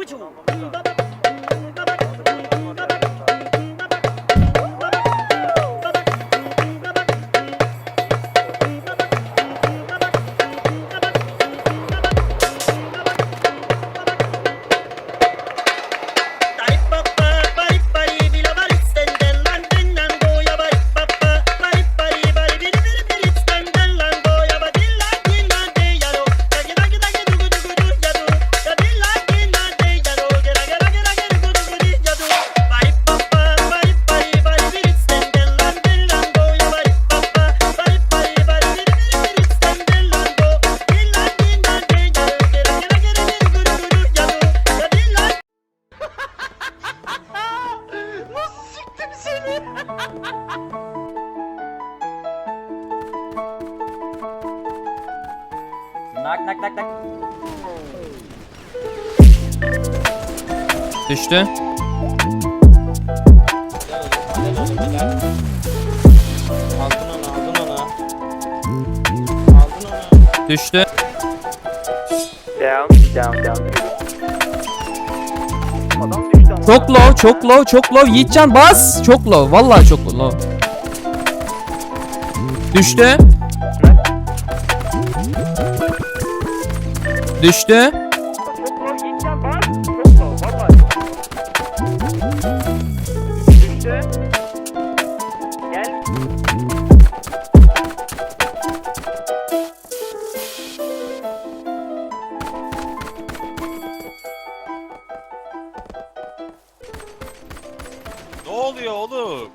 不求，不到。Nak nak nak nak. Düştü. Aldın onu aldın onu. Aldın onu. Düştü. Down, down, down. Çok low, çok low, çok low. Yiğitcan bas. Çok low. Vallahi çok low. Düştü. Düştü. Düştü. Gel. Ne oluyor oğlum?